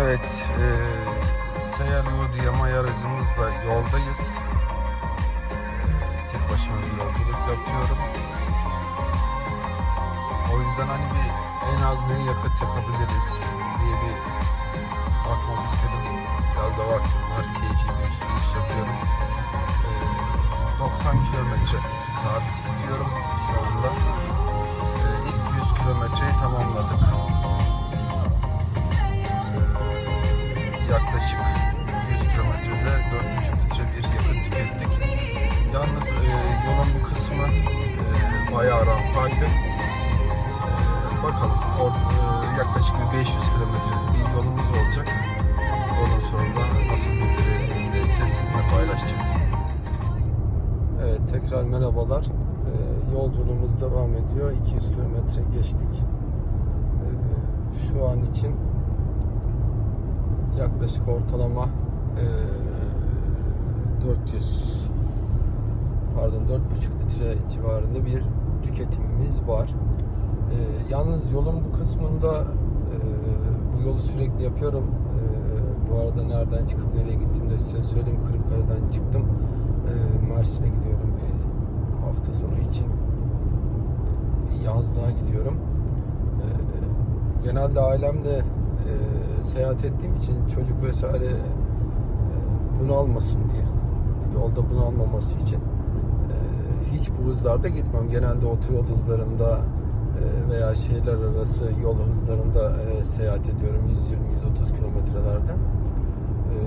Evet, e, Seyyar Yamay aracımızla yoldayız. E, tek başıma bir yolculuk yapıyorum. O yüzden hani bir en az ne yakıt yakabiliriz diye bir bakmak istedim. Biraz da vaktim var, keyfi bir sürüş yapıyorum. E, 90 kilometre sabit gidiyorum şu anda. E, ilk 100 kilometreyi geçtik. E, şu an için yaklaşık ortalama eee 400 pardon 4,5 litre civarında bir tüketimimiz var. Eee, yalnız yolun bu kısmında bu yolu sürekli yapıyorum. Bu arada nereden çıkıp nereye gittiğimi de size söyleyeyim. Kırıkkale'den çıktım. Mersin'e gidiyorum bir hafta sonu için. Yazlığa gidiyorum. Eee, genelde ailemle e, seyahat ettiğim için çocuk vesaire e, bunu almasın diye yolda bunu almaması için e, hiç bu hızlarda gitmem. Genelde otoyol hızlarında e, veya şehirler arası yol hızlarında e, seyahat ediyorum 120-130 kilometrelerde. E,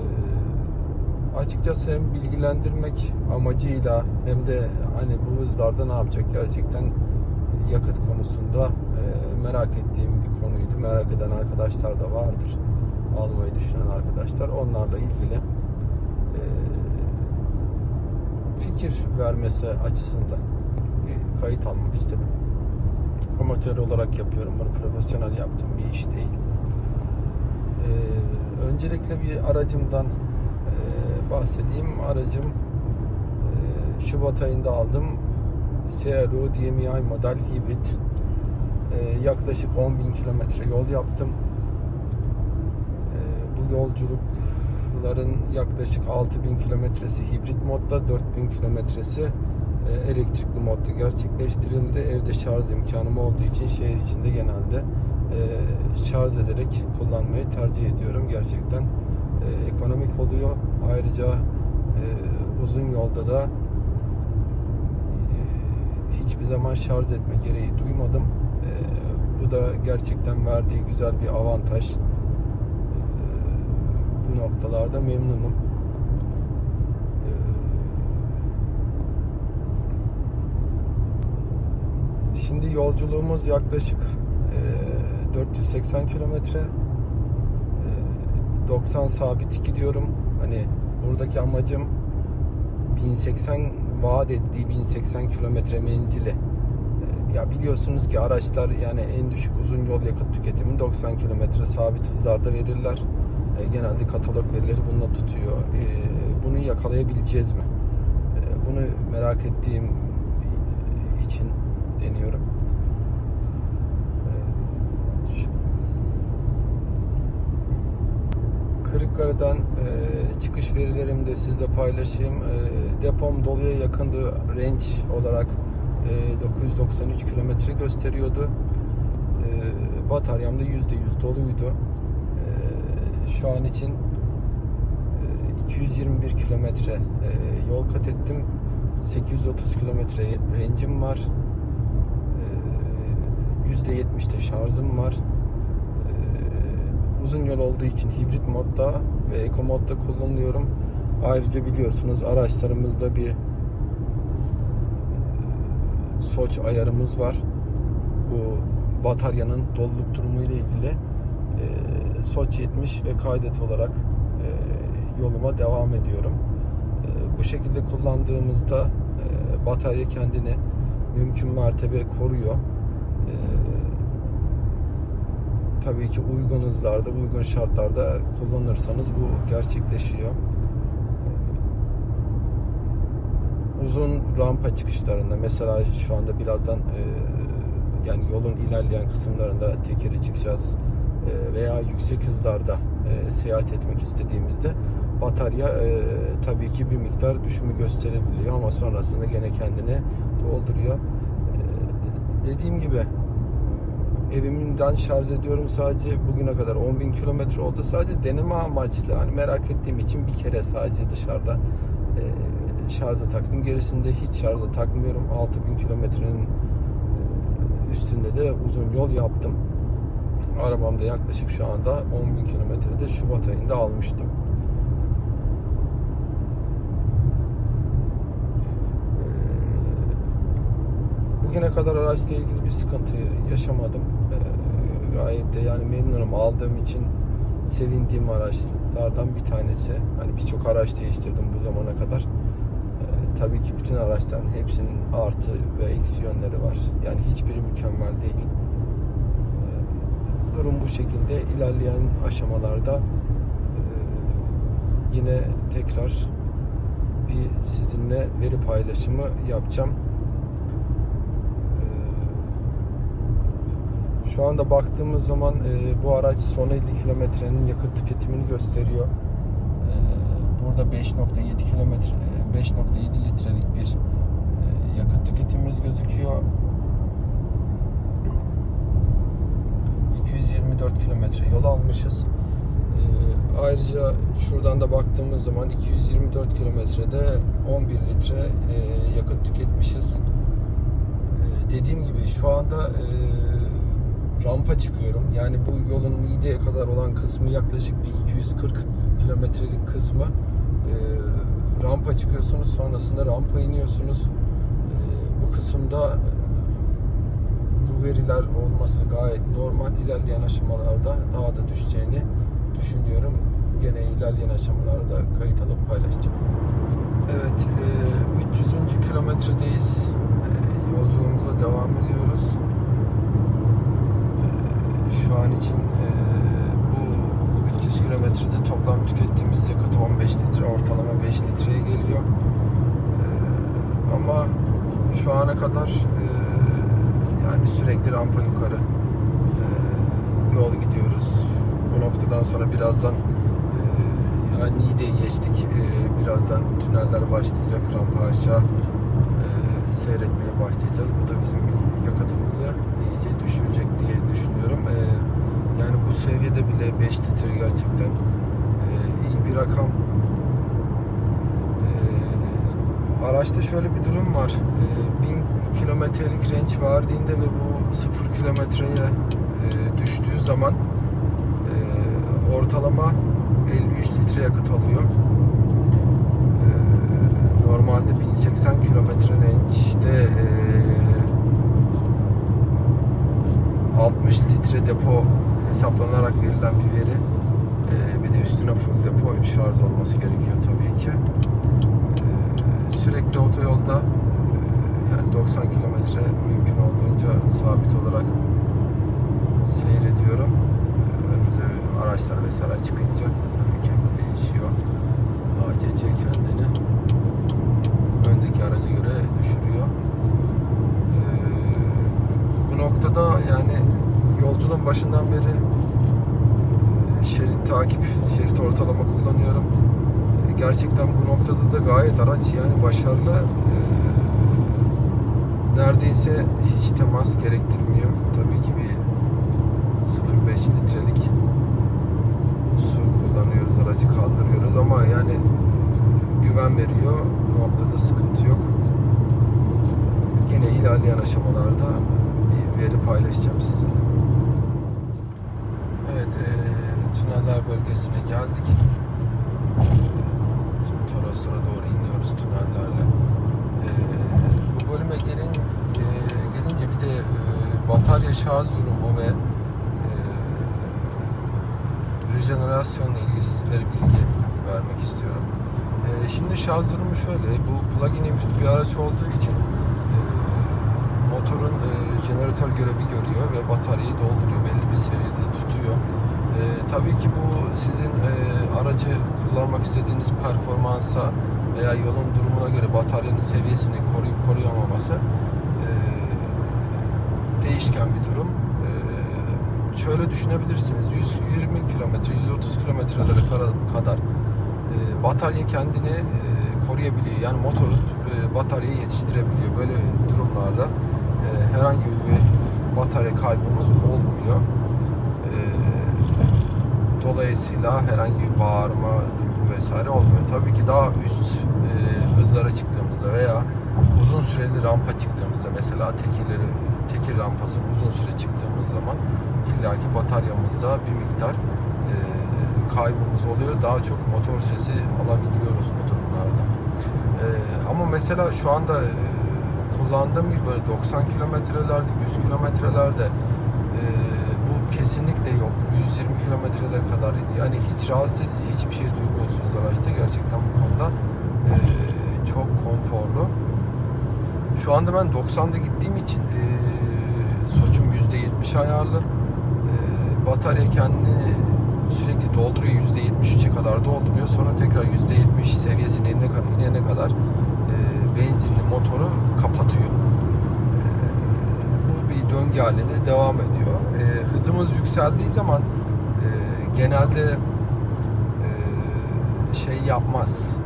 açıkçası hem bilgilendirmek amacıyla hem de hani bu hızlarda ne yapacak gerçekten yakıt konusunda e, merak ettiğim bir konuydu. Merak eden arkadaşlar da vardır. Almayı düşünen arkadaşlar. Onlarla ilgili e, fikir vermesi açısından bir kayıt almak istedim. Amatör olarak yapıyorum. Bunu profesyonel yaptığım bir iş değil. E, öncelikle bir aracımdan e, bahsedeyim. Aracım Şubat ayında aldım. CRO DMI model hibrit. Ee, yaklaşık 10.000 kilometre yol yaptım. Ee, bu yolculukların yaklaşık 6.000 kilometresi hibrit modda, 4.000 kilometresi e, elektrikli modda gerçekleştirildi. Evde şarj imkanım olduğu için şehir içinde genelde e, şarj ederek kullanmayı tercih ediyorum. Gerçekten e, ekonomik oluyor. Ayrıca e, uzun yolda da e, hiçbir zaman şarj etme gereği duymadım. E, bu da gerçekten verdiği güzel bir avantaj. E, bu noktalarda memnunum. E, şimdi yolculuğumuz yaklaşık e, 480 kilometre. E, 90 sabit gidiyorum. Hani buradaki amacım 1080 vaat ettiği 1080 kilometre menzili. Ee, Ya biliyorsunuz ki araçlar yani en düşük uzun yol yakıt tüketimi 90 kilometre sabit hızlarda verirler. Ee, Genelde katalog verileri bununla tutuyor. Ee, Bunu yakalayabileceğiz mi? Bunu merak ettiğim için deniyorum. Şu- Kırıkkale'den e, çıkış verilerimi de sizle paylaşayım. E, depom doluya yakındı. Range olarak e, 993 kilometre gösteriyordu. E, bataryam da %100 doluydu. E, şu an için e, 221 kilometre e, yol kat ettim. 830 kilometre range'im var. E, %70'de şarjım var. Ee, uzun yol olduğu için hibrit modda ve eko modda kullanıyorum. Ayrıca biliyorsunuz araçlarımızda bir e, soç ayarımız var. Bu bataryanın doluluk durumu ile ilgili e, soç 70 ve kaydet olarak e, yoluma devam ediyorum. E, bu şekilde kullandığımızda e, batarya kendini mümkün mertebe koruyor. E, tabii ki uygun hızlarda, uygun şartlarda kullanırsanız bu gerçekleşiyor. Uzun rampa çıkışlarında mesela şu anda birazdan e, yani yolun ilerleyen kısımlarında tekeri çıkacağız e, veya yüksek hızlarda e, seyahat etmek istediğimizde batarya tabii ki bir miktar düşümü gösterebiliyor ama sonrasında gene kendini dolduruyor. E, dediğim gibi evimden şarj ediyorum sadece bugüne kadar 10.000 kilometre oldu. Sadece deneme amaçlı hani merak ettiğim için bir kere sadece dışarıda e, şarja taktım. Gerisinde hiç şarja takmıyorum. 6000 kilometrenin e, üstünde de uzun yol yaptım. Arabamda yaklaşık şu anda 10.000 kilometrede Şubat ayında almıştım. Ee, Bugüne kadar araçla ilgili bir sıkıntı yaşamadım. Ee, Gayet de yani memnunum. Aldığım için sevindiğim araçlardan bir tanesi. Hani birçok araç değiştirdim bu zamana kadar. Ee, tabii ki bütün araçların hepsinin artı ve eksi yönleri var. Yani hiçbiri mükemmel değil. Ee, durum bu şekilde. İlerleyen aşamalarda e, yine tekrar bir sizinle veri paylaşımı yapacağım. Ee, Şu anda baktığımız zaman e, bu araç son 50 kilometrenin yakıt tüketimini gösteriyor. Ee, Burada 5.7 kilometre, e, 5.7 litrelik bir e, yakıt tüketimimiz gözüküyor. 224 kilometre yol almışız. Ee, ayrıca şuradan da baktığımız zaman 224 kilometrede 11 litre e, yakıt tüketmişiz. Ee, dediğim gibi şu anda e, rampa çıkıyorum. Yani bu yolun mideye kadar olan kısmı yaklaşık bir 240 kilometrelik kısmı e, rampa çıkıyorsunuz. Sonrasında rampa iniyorsunuz. E, bu kısımda bu veriler olması gayet normal. İlerleyen aşamalarda daha da düşeceğini düşünüyorum. Gene ilerleyen aşamalarda kayıt alıp paylaşacağım. Evet, e, 300. kilometredeyiz. Yolculuğumuza devam ediyoruz. Şu an için e, bu 300 kilometrede toplam tükettiğimiz yakıt 15 litre, ortalama 5 litreye geliyor. E, ama şu ana kadar e, yani sürekli rampa yukarı e, yol gidiyoruz. Bu noktadan sonra birazdan e, yani Niğde'yi geçtik. E, birazdan tüneller başlayacak. Rampa aşağı e, seyretmeye başlayacağız. Bu da bizim yakıtımızı iyice düşürecek diye düşünüyorum. E, yani bu seviyede bile 5 litre gerçekten iyi bir rakam. Araçta şöyle bir durum var. E, 1000 kilometrelik range verdiğinde ve bu 0 kilometreye düştüğü zaman ortalama 53 litre yakıt alıyor. Normalde 1080 kilometre range'de e, 60 litre depo hesaplanarak verilen bir veri. E, bir de üstüne full depo şarj olması gerekiyor tabii ki. E, sürekli otoyolda e, yani 90 kilometre mümkün olduğunca sabit olarak seyrediyorum. E, önümüze araçlar vesaire çıkınca tabii ki değişiyor. ACC kendini öndeki araca göre düşürüyor. E, bu noktada yani yolculuğun başından beri e, şerit takip, şerit ortalama kullanıyorum. E, Gerçekten bu noktada da gayet araç yani başarılı. E, Neredeyse hiç temas gerektirmiyor. Tabii ki bir 0.5 litrelik su kullanıyoruz, aracı kaldırıyoruz ama yani güven veriyor. Bu noktada sıkıntı yok. Gene ilerleyen aşamalarda bir veri paylaşacağım size. Evet, e, tüneller bölgesine geldik. E, Şimdi Toroslara doğru iniyoruz tünellerle. E, bu bölüme gelin, e, gelince bir de e, batarya şarj durumu ve e, rejenerasyonla ilgili sizlere bilgi vermek istiyorum. E, şimdi şarj durumu şöyle, bu plug-in bir araç olduğu için e, motorun e, jeneratör görevi görüyor ve bataryayı dolduruyor, belli bir seviyede tabii ki bu sizin e, aracı kullanmak istediğiniz performansa veya yolun durumuna göre bataryanın seviyesini koruyup koruyamaması e, değişken bir durum. E, şöyle düşünebilirsiniz. 120 kilometre, 130 kilometrelere kadar e, batarya kendini e, koruyabiliyor. Yani motorun e, bataryayı yetiştirebiliyor. Böyle durumlarda e, herhangi bir batarya kaybımız olmuyor. Dolayısıyla herhangi bir bağırma durumu vesaire olmuyor. Tabii ki daha üst e, hızlara çıktığımızda veya uzun süreli rampa çıktığımızda mesela tekirleri tekir rampasına uzun süre çıktığımız zaman illaki bataryamızda bir miktar e, kaybımız oluyor. Daha çok motor sesi alabiliyoruz bu durumlarda. E, ama mesela şu anda e, kullandığım gibi böyle 90 kilometrelerde, 100 kilometrelerde e, kesinlikle yok. 120 kilometreler kadar yani hiç rahatsız edici hiçbir şey duymuyorsunuz araçta. Gerçekten bu konuda e, çok konforlu. Şu anda ben 90'da gittiğim için e, Soç'um %70 ayarlı. E, batarya kendini sürekli dolduruyor. %73'e kadar dolduruyor. Sonra tekrar %70 seviyesine inene, inene kadar e, benzinli motoru kapatıyor. E, bu bir döngü halinde devam ediyor. E, hızımız yükseldiği zaman e, genelde e, şey yapmaz.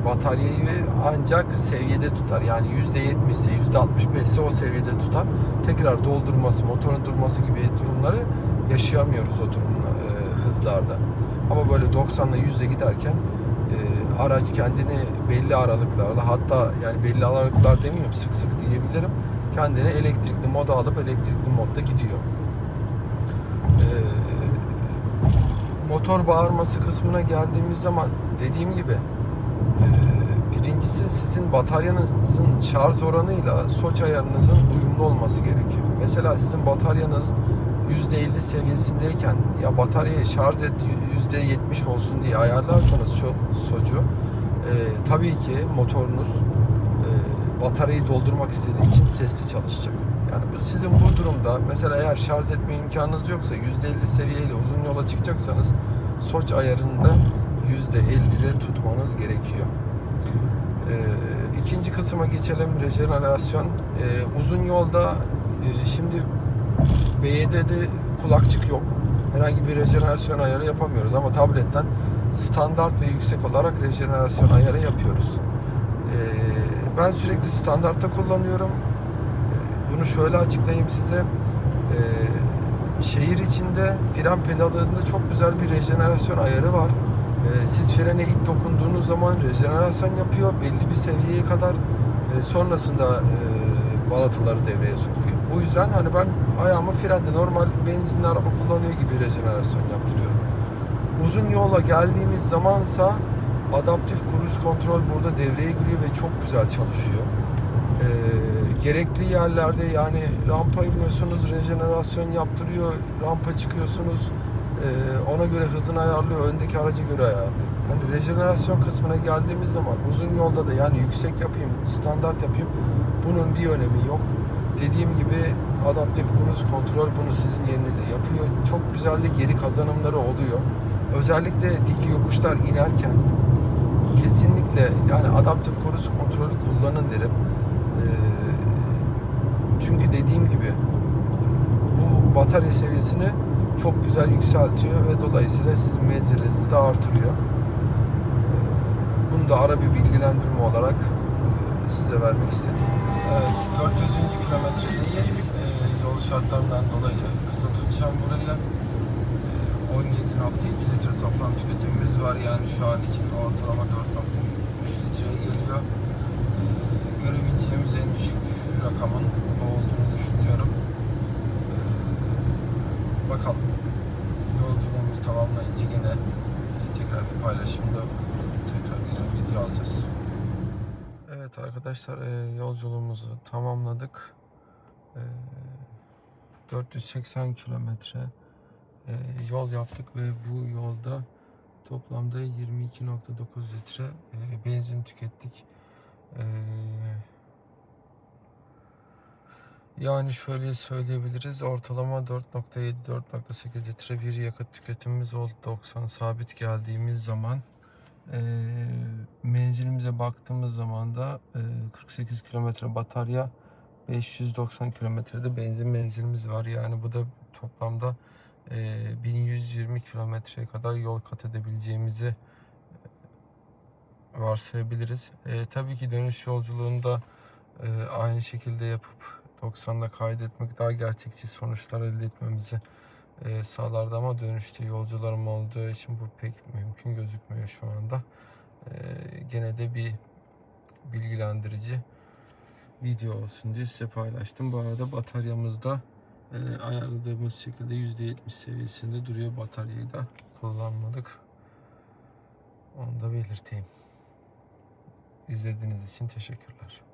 E, bataryayı ancak seviyede tutar. Yani %70 ise %65 ise o seviyede tutar. Tekrar doldurması, motorun durması gibi durumları yaşayamıyoruz o durumda, e, hızlarda. Ama böyle 90'la 100'e giderken e, araç kendini belli aralıklarla hatta yani belli aralıklar demiyorum sık sık diyebilirim. Kendini elektrikli moda alıp elektrikli modda gidiyor. E, motor bağırması kısmına geldiğimiz zaman dediğim gibi birincisi sizin bataryanızın şarj oranıyla soç ayarınızın uyumlu olması gerekiyor. Mesela sizin bataryanız %50 seviyesindeyken ya bataryayı şarj et %70 olsun diye ayarlarsanız şu socu e, tabii ki motorunuz e, bataryayı doldurmak istediği için sesli çalışacak. Yani bu sizin bu durumda mesela eğer şarj etme imkanınız yoksa %50 seviyeyle uzun yola çıkacaksanız soç ayarında %50'de tutmanız gerekiyor. Ee, ikinci kısma geçelim rejenerasyon. Ee, uzun yolda e, şimdi BYD'de kulakçık yok. Herhangi bir rejenerasyon ayarı yapamıyoruz ama tabletten standart ve yüksek olarak rejenerasyon ayarı yapıyoruz. Ee, ben sürekli standartta kullanıyorum. Bunu şöyle açıklayayım size. Ee, şehir içinde fren pedallarında çok güzel bir rejenerasyon ayarı var. Ee, siz frene ilk dokunduğunuz zaman rejenerasyon yapıyor belli bir seviyeye kadar. Ee, sonrasında e, balataları devreye sokuyor. Bu yüzden hani ben ayağımı frende normal benzinli araba kullanıyor gibi rejenerasyon yaptırıyorum. Uzun yola geldiğimiz zamansa adaptif cruise kontrol burada devreye giriyor ve çok güzel çalışıyor. Ee, gerekli yerlerde yani rampa iniyorsunuz rejenerasyon yaptırıyor, rampa çıkıyorsunuz ee, ona göre hızını ayarlıyor, öndeki araca göre ayarlıyor. Yani rejenerasyon kısmına geldiğimiz zaman uzun yolda da yani yüksek yapayım, standart yapayım bunun bir önemi yok. Dediğim gibi adaptif cruise kontrol bunu sizin yerinize yapıyor. Çok güzel de geri kazanımları oluyor. Özellikle dik yokuşlar inerken kesinlikle yani adaptif cruise kontrolü kullanın derim. Çünkü dediğim gibi bu batarya seviyesini çok güzel yükseltiyor ve dolayısıyla sizin menzilinizi de artırıyor. Ee, Bunu da ara bir bilgilendirme olarak e, size vermek istedim. Evet, 400. kilometredeyiz. Ee, Yol şartlarından dolayı kısa tutacağım burayı. Ee, 17.2 litre toplam tüketimimiz var. Yani şu an için ortalama 4.3 litreye geliyor. Ee, Görebileceğimiz en düşük rakamın o olduğunu düşünüyorum. Ee, Bakalım. Yolculuğumuz tamamlayınca gene e, tekrar bir paylaşımda tekrar yine video alacağız. Evet arkadaşlar e, yolculuğumuzu tamamladık. E, 480 kilometre e, yol yaptık ve bu yolda toplamda 22.9 litre benzin tükettik. E, yani şöyle söyleyebiliriz. Ortalama 4.7-4.8 litre bir yakıt tüketimimiz oldu. 90 sabit geldiğimiz zaman. Ee, menzilimize baktığımız zaman da e, 48 kilometre batarya 590 kilometrede benzin menzilimiz var. Yani bu da toplamda e, 1120 kilometreye kadar yol kat edebileceğimizi e, varsayabiliriz. E, tabii ki dönüş yolculuğunda e, aynı şekilde yapıp 90'da kaydetmek daha gerçekçi sonuçlar elde etmemizi e, sağlardı ama dönüşte yolcularım olduğu için bu pek mümkün gözükmüyor şu anda. E, gene de bir bilgilendirici video olsun diye size paylaştım. Bu arada bataryamız da e, ayarladığımız şekilde %70 seviyesinde duruyor. Bataryayı da kullanmadık. Onu da belirteyim. İzlediğiniz için teşekkürler.